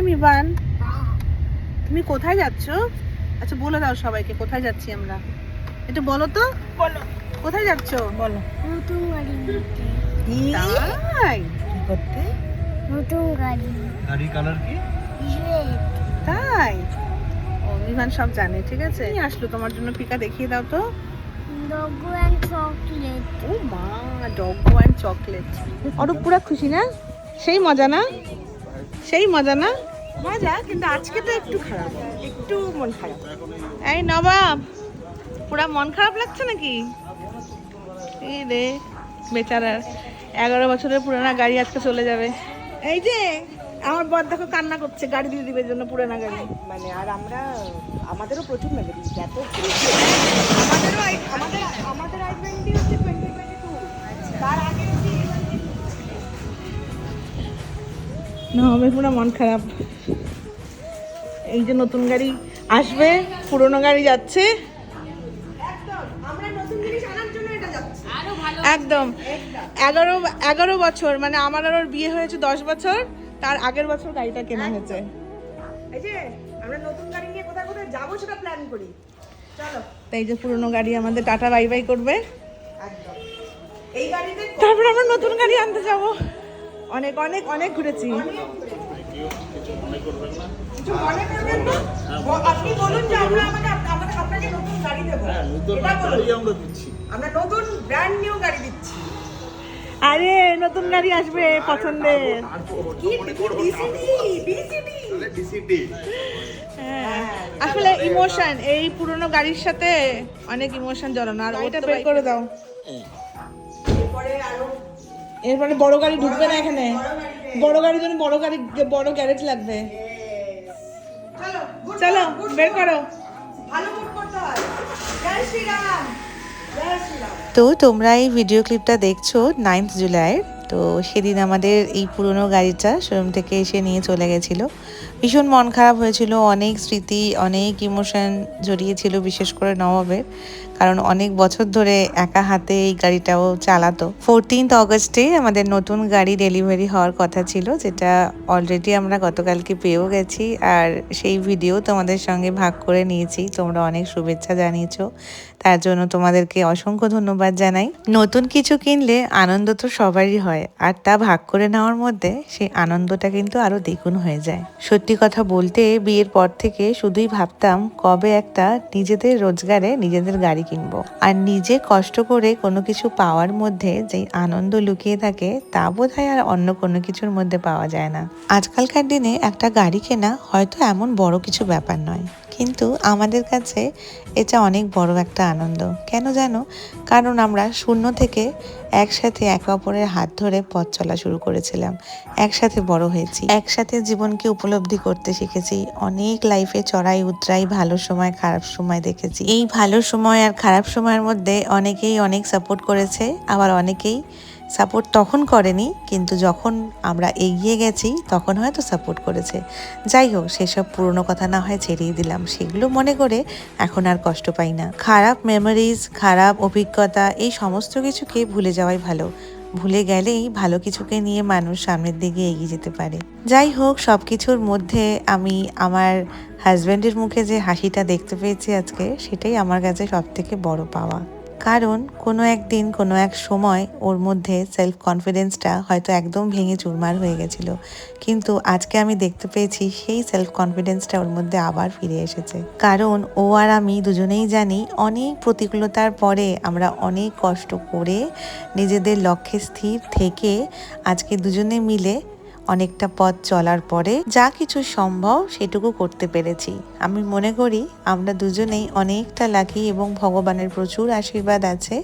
High মিবান তুমি কোথায় যাচ্ছ? আচ্ছা বলে দাও সবাইকে কোথায় যাচ্ছি আমরা? একটু বলো তো। বলো। কোথায় যাচ্ছ? বলো। নতুন গাড়ি নিতে। তাই? কি করতে? নতুন গাড়ি গাড়ি কালার কি? রেড তাই? ও মিভান সব জানে ঠিক আছে? কি আসলো তোমার জন্য পিকা দেখিয়ে দাও তো। ডগো অ্যান্ড চকলেট ও মা ডগ অ্যান্ড চকলেট অরূপ পুরা খুশি না? সেই মজা না? সেই মজা না? মজা কিন্তু আজকে তো একটু খারাপ। একটু মন খারাপ। এই নবাব পুরা মন খারাপ লাগছে নাকি? এই রে বেচারার এগারো বছরের পুরানা গাড়ি আজকে চলে যাবে। এই যে আমার বর দেখো কান্না করছে গাড়ি দিয়ে দিবে জন্য পুরানা গাড়ি। মানে আর আমরা আমাদেরও প্রচুর মেমোরি এত আমাদেরও আমাদের আমাদের আই টোয়েন্টি হচ্ছে না হবে পুরো মন খারাপ। এই যে নতুন গাড়ি আসবে পুরনো গাড়ি যাচ্ছে। একদম এগারো এগারো বছর মানে আমার আর ওর বিয়ে হয়েছে দশ বছর তার আগের বছর গাড়িটা কেনা হয়েছে। এই যে আমরা নতুন গাড়ি নিয়ে কোথায় কোথায় যাব সেটা প্ল্যান করি। চলো। তাই যে পুরনো গাড়ি আমাদের টাটা বাই বাই করবে। এই গাড়িতে তারপর আমরা নতুন গাড়ি আনতে যাব। অনেক অনেক অনেক ঘুরেছি। ব- আপনি বলুন। যে আমরা আপনাকে নতুন গাড়ি দেবো। আমরা নতুন ব্র্যান্ড নিউ গাড়ি দিচ্ছি। আরে নতুন গাড়ি আসবে পছন্দের। হ্যাঁ। আসলে ইমোশন এই পুরনো গাড়ির সাথে অনেক ইমোশন জড়ানো আর ওইটা বের করে দাও। এরপরে আরও এরপরে বড় গাড়ি ঢুকবে না এখানে। বড় গাড়ির জন্য বড় গাড়ি বড় গ্যারেজ লাগবে। চলো বের করো। ভালো করতে হয়। জয় শ্রীরাম তো তোমরা এই ভিডিও ক্লিপটা দেখছ নাইন্থ জুলাইয়ের। তো সেদিন আমাদের এই পুরনো গাড়িটা শোরুম থেকে এসে নিয়ে চলে গেছিল। ভীষণ মন খারাপ হয়েছিল অনেক স্মৃতি অনেক ইমোশন জড়িয়েছিল বিশেষ করে নবাবের। কারণ অনেক বছর ধরে একা হাতে এই গাড়িটাও চালাতো। ফোরটিন্থ অগস্টে আমাদের নতুন গাড়ি ডেলিভারি হওয়ার কথা ছিল, যেটা অলরেডি আমরা গতকালকে পেয়েও গেছি, আর সেই ভিডিও তোমাদের সঙ্গে ভাগ করে নিয়েছি। তোমরা অনেক শুভেচ্ছা জানিয়েছো। তার জন্য তোমাদেরকে অসংখ্য ধন্যবাদ জানাই। নতুন কিছু কিনলে আনন্দ তো সবারই হয়, আর তা ভাগ করে নেওয়ার মধ্যে সেই আনন্দটা কিন্তু আরও দ্বিগুণ হয়ে যায়। সত্যি কথা বলতে বিয়ের পর থেকে শুধুই ভাবতাম কবে একটা নিজেদের রোজগারে নিজেদের গাড়ি কিনবো। আর নিজে কষ্ট করে কোনো কিছু পাওয়ার মধ্যে যে আনন্দ লুকিয়ে থাকে, তা বোধ আর অন্য কোনো কিছুর মধ্যে পাওয়া যায় না। আজকালকার দিনে একটা গাড়ি কেনা হয়তো এমন বড় কিছু ব্যাপার নয়। কিন্তু আমাদের কাছে এটা অনেক বড় একটা আনন্দ। কেন জানো? কারণ আমরা শূন্য থেকে একসাথে একে অপরের হাত ধরে পথ চলা শুরু করেছিলাম। একসাথে বড় হয়েছি। একসাথে জীবনকে উপলব্ধি করতে শিখেছি। অনেক লাইফে চড়াই, উতরাই, ভালো সময়, খারাপ সময় দেখেছি। এই ভালো সময় আর খারাপ সময়ের মধ্যে অনেকেই অনেক সাপোর্ট করেছে। আবার অনেকেই সাপোর্ট তখন করেনি, কিন্তু যখন আমরা এগিয়ে গেছি, তখন হয়তো সাপোর্ট করেছে। যাই হোক, সেসব পুরনো কথা না হয় ছেড়েই দিলাম। সেগুলো মনে করে এখন আর কষ্ট পাই না। খারাপ মেমোরিজ খারাপ অভিজ্ঞতা, এই সমস্ত কিছুকে ভুলে যাওয়াই ভালো। ভুলে গেলেই ভালো কিছুকে নিয়ে মানুষ সামনের দিকে এগিয়ে যেতে পারে। যাই হোক সব কিছুর মধ্যে আমি আমার হাজব্যান্ডের মুখে যে হাসিটা দেখতে পেয়েছি আজকে, সেটাই আমার কাছে সব থেকে বড় পাওয়া। কারণ কোনো একদিন কোনো এক সময় ওর মধ্যে সেলফ কনফিডেন্সটা হয়তো একদম ভেঙে চুরমার হয়ে গেছিল। কিন্তু আজকে আমি দেখতে পেয়েছি সেই সেলফ কনফিডেন্সটা ওর মধ্যে আবার ফিরে এসেছে। কারণ ও আর আমি দুজনেই জানি অনেক প্রতিকূলতার পরে আমরা অনেক কষ্ট করে নিজেদের লক্ষ্যে স্থির থেকে আজকে দুজনে মিলে অনেকটা পথ চলার পরে যা কিছু সম্ভব সেটুকু করতে পেরেছি। আমি মনে করি আমরা দুজনেই অনেকটা লাকি এবং ভগবানের প্রচুর আশীর্বাদ আছে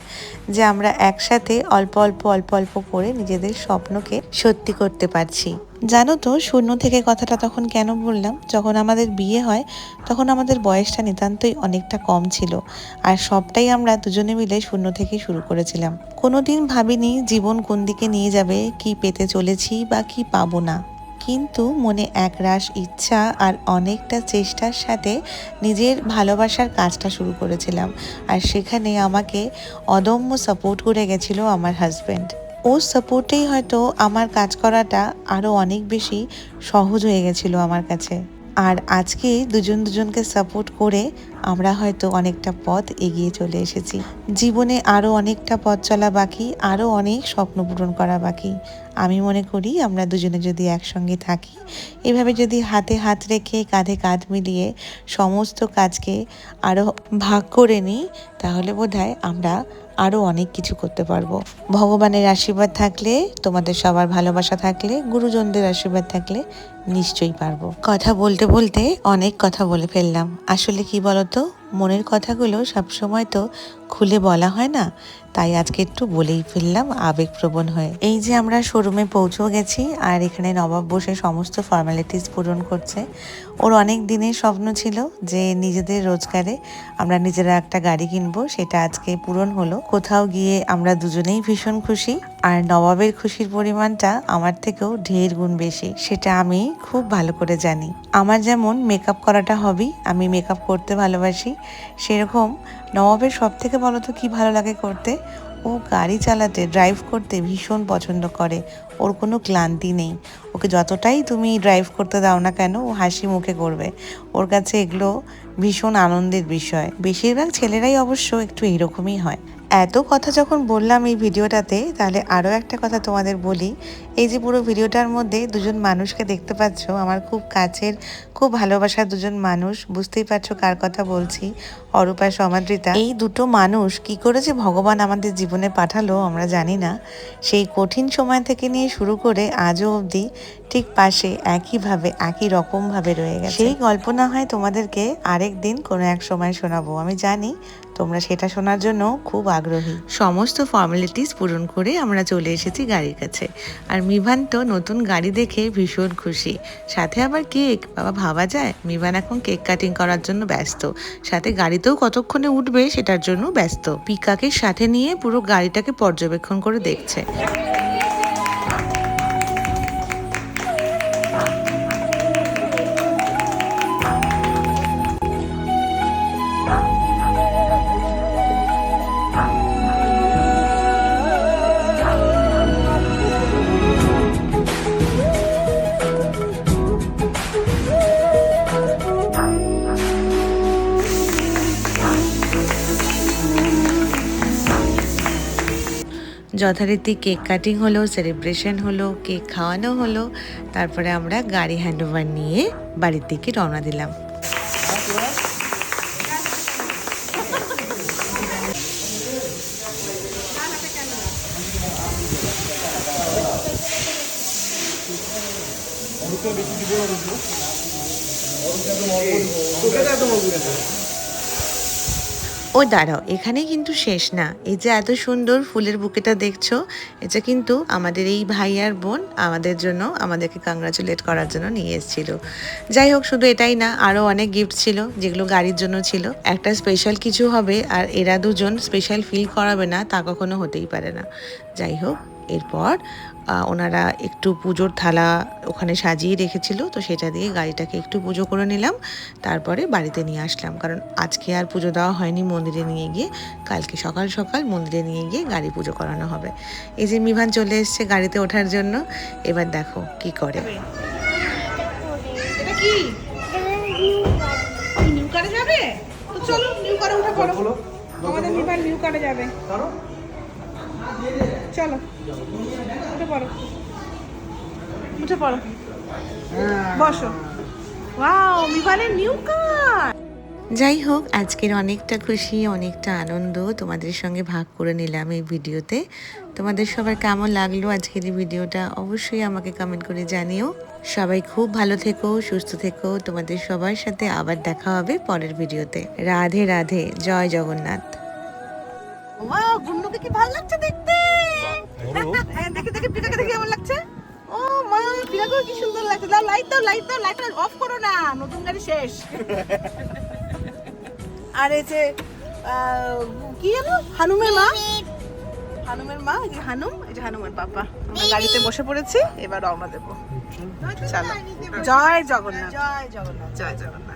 যে আমরা একসাথে অল্প অল্প অল্প অল্প করে নিজেদের স্বপ্নকে সত্যি করতে পারছি। জানো তো, শূন্য থেকে কথাটা তখন কেন বললাম? যখন আমাদের বিয়ে হয়, তখন আমাদের বয়সটা নিতান্তই অনেকটা কম ছিল। আর সবটাই আমরা দুজনে মিলে শূন্য থেকে শুরু করেছিলাম। কোনোদিন ভাবিনি জীবন কোন দিকে নিয়ে যাবে, কি পেতে চলেছি বা কি পাবো না। কিন্তু মনে একরাশ ইচ্ছা আর অনেকটা চেষ্টার সাথে নিজের ভালোবাসার কাজটা শুরু করেছিলাম। আর সেখানে আমাকে অদম্য সাপোর্ট করে গেছিল আমার হাজব্যান্ড ওর সাপোর্টেই হয়তো আমার কাজ করাটা আরও অনেক বেশি সহজ হয়ে গেছিল আমার কাছে। আর আজকে দুজন দুজনকে সাপোর্ট করে আমরা হয়তো অনেকটা পথ এগিয়ে চলে এসেছি। জীবনে আরও অনেকটা পথ চলা বাকি আরও অনেক স্বপ্ন পূরণ করা বাকি। আমি মনে করি আমরা দুজনে যদি একসঙ্গে থাকি, এভাবে যদি হাতে হাত রেখে কাঁধে কাঁধ মিলিয়ে সমস্ত কাজকে আরও ভাগ করে নিই, তাহলে বোধহয় আমরা আরও অনেক কিছু করতে পারব। ভগবানের আশীর্বাদ থাকলে, তোমাদের সবার ভালোবাসা থাকলে, গুরুজনদের আশীর্বাদ থাকলে নিশ্চয়ই পারব। কথা বলতে বলতে অনেক কথা বলে ফেললাম। আসলে কি বলতো? মনের কথাগুলো সবসময় তো খুলে বলা হয় না। তাই আজকে একটু বলেই ফেললাম, আবেগপ্রবণ হয়ে। এই যে আমরা শোরুমে পৌঁছেও গেছি, আর এখানে নবাব বসে সমস্ত ফর্মালিটিস পূরণ করছে। ওর অনেক দিনের স্বপ্ন ছিল যে নিজেদের রোজগারে আমরা নিজেরা একটা গাড়ি কিনবো, সেটা আজকে পূরণ হলো। কোথাও গিয়ে আমরা দুজনেই ভীষণ খুশি, আর নবাবের খুশির পরিমাণটা আমার থেকেও ঢের গুণ বেশি, সেটা আমি খুব ভালো করে জানি। আমার যেমন মেকআপ করাটা হবি আমি মেকআপ করতে ভালোবাসি, সেরকম নবাবের সব থেকে বলো তো কী ভালো লাগে করতে? ও গাড়ি চালাতে ড্রাইভ করতে ভীষণ পছন্দ করে। ওর কোনো ক্লান্তি নেই। ওকে যতটাই তুমি ড্রাইভ করতে দাও না কেন, ও হাসি মুখে করবে। ওর কাছে এগুলো ভীষণ আনন্দের বিষয়। বেশিরভাগ ছেলেরাই অবশ্য একটু এরকমই হয়। এত কথা যখন বললাম এই ভিডিওটাতে, তাহলে আরও একটা কথা তোমাদের বলি। এই যে পুরো ভিডিওটার মধ্যে দুজন মানুষকে দেখতে পাচ্ছ, আমার খুব কাছের, খুব ভালোবাসার দুজন মানুষ, বুঝতেই পারছ কার কথা বলছি, অরূপা সমাদৃতা এই দুটো মানুষ কি করে যে ভগবান আমাদের জীবনে পাঠালো আমরা জানি না। সেই কঠিন সময় থেকে নিয়ে শুরু করে আজও অবধি ঠিক পাশে একইভাবে, একই রকমভাবে রয়ে গেছে। সেই গল্প না হয় তোমাদেরকে আরেক দিন কোনো এক সময় শোনাবো। আমি জানি তোমরা সেটা শোনার জন্য খুব আগ্রহী। সমস্ত ফর্মালিটিস পূরণ করে আমরা চলে এসেছি গাড়ির কাছে। আর মিভান তো নতুন গাড়ি দেখে ভীষণ খুশি। সাথে আবার কেক। বাবা, ভাবা যায়? মিভান এখন কেক কাটিং করার জন্য ব্যস্ত। সাথে গাড়িতেও কতক্ষণে উঠবে সেটার জন্য ব্যস্ত। পিকাকের সাথে নিয়ে পুরো গাড়িটাকে পর্যবেক্ষণ করে দেখছে। যথারীতি কেক কাটিং হলো, সেলিব্রেশন হলো, কেক খাওয়ানো হলো, তারপরে আমরা গাড়ি হ্যান্ডওভার নিয়ে বাড়ির দিকে রওনা দিলাম। ও দাঁড়াও, এখানে কিন্তু শেষ না। এই যে এত সুন্দর ফুলের বুকেটা দেখছ, এটা কিন্তু আমাদের এই ভাই আর বোন আমাদের জন্য আমাদেরকে কংগ্রাচুলেট করার জন্য নিয়ে এসেছিল। যাই হোক, শুধু এটাই না আরও অনেক গিফট ছিল, যেগুলো গাড়ির জন্য ছিল। একটা স্পেশাল কিছু হবে, আর এরা দুজন স্পেশাল ফিল করাবে না, তা কখনো হতেই পারে না। যাই হোক, এরপর ওনারা একটু পুজোর থালা ওখানে সাজিয়ে রেখেছিল তো সেটা দিয়ে গাড়িটাকে একটু পুজো করে নিলাম। তারপরে বাড়িতে নিয়ে আসলাম কারণ আজকে আর পুজো দেওয়া হয়নি মন্দিরে নিয়ে গিয়ে। কালকে সকাল সকাল মন্দিরে নিয়ে গিয়ে গাড়ি পুজো করানো হবে। এই যে মিভান চলে এসছে গাড়িতে ওঠার জন্য এবার দেখো কি করে। নিউ কারে যাবে? তো চলো নিউ কারে উঠে পড়ো। আমাদের নিউ কারে যাবে। চলো। উঠে পড়ো। উঠে পড়ো। বসো। Wow new car. যাই হোক আজকের অনেকটা খুশি অনেকটা আনন্দ। তোমাদের সঙ্গে ভাগ করে নিলাম এই ভিডিওতে। তোমাদের সবার কেমন লাগল আজকের এই ভিডিওটা অবশ্যই আমাকে কমেন্ট করে জানিও। সবাই খুব ভালো থেকো সুস্থ থেকো। তোমাদের সবার সাথে আবার দেখা হবে পরের ভিডিওতে। রাধে রাধে। জয় জগন্নাথ। ওয়াও গুন্নুকে কি ভালো লাগছে দেখতে? হ্যাঁ, দেখে দেখে পিকাকে দেখে কেমন লাগছে? ও মা পিকাকে কি সুন্দর লাগছে। দাও লাইট দাও লাইট দাও লাইট অফ করো না নতুন গাড়ি শেষ। আর এই যে আহ, কি জানো হানুমের মা? হানুমের মা এই হানুম এই যে হানুমের পাপা। আমরা গাড়িতে বসে পড়েছি এবার রওনা দেবো। চলো। জয় জগন্নাথ। জয় জগন্নাথ। জয় জগন্নাথ।